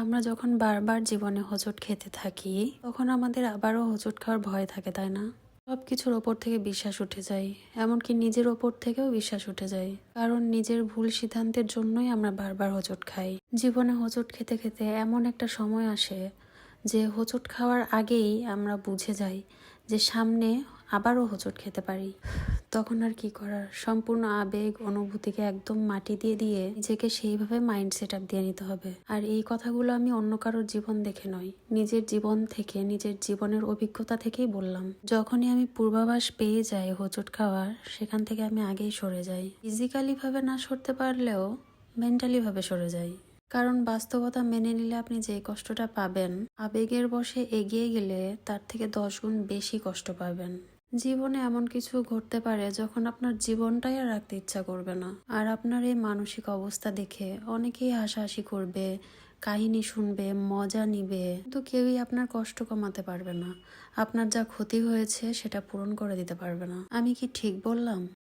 আমরা যখন বারবার জীবনে হোঁচট খেতে থাকি, তখন আমাদের আবারও হোঁচট খাওয়ার ভয় থাকে, তাই না? সব কিছুর ওপর থেকে বিশ্বাস উঠে যায়, এমনকি নিজের ওপর থেকেও বিশ্বাস উঠে যায়। কারণ নিজের ভুল সিদ্ধান্তের জন্যই আমরা বারবার হোঁচট খাই। জীবনে হোঁচট খেতে খেতে এমন একটা সময় আসে যে হোঁচট খাওয়ার আগেই আমরা বুঝে যাই যে সামনে আবারও হোঁচট খেতে পারি। তখন আর কি করার? সম্পূর্ণ আবেগ, অনুভূতিকে একদম মাটি দিয়ে দিয়ে নিজেকে সেইভাবে মাইন্ড সেট আপ দিয়ে নিতে হবে। আর এই কথাগুলো আমি অন্য কারোর জীবন দেখে নয় নিজের জীবন থেকে, নিজের জীবনের অভিজ্ঞতা থেকেই বললাম। যখনই আমি পূর্বাভাস পেয়ে যাই হোঁচট খাওয়ার, সেখান থেকে আমি আগেই সরে যাই। ফিজিক্যালি ভাবে না সরতে পারলেও মেন্টালি ভাবে সরে যাই। কারণ বাস্তবতা মেনে নিলে আপনি যে কষ্টটা পাবেন, আবেগের বশে এগিয়ে গেলে তার থেকে দশ গুণ বেশি কষ্ট পাবেন। জীবনে এমন কিছু ঘটতে পারে যখন আপনার জীবনটাই আর রাখতে ইচ্ছা করবে না। আর আপনার এই মানসিক অবস্থা দেখে অনেকেই হাসাহাসি করবে, কাহিনী শুনবে, মজা নিবে। তো কেউই আপনার কষ্ট কমাতে পারবে না। আপনার যা ক্ষতি হয়েছে সেটা পূরণ করে দিতে পারবে না। আমি কি ঠিক বললাম?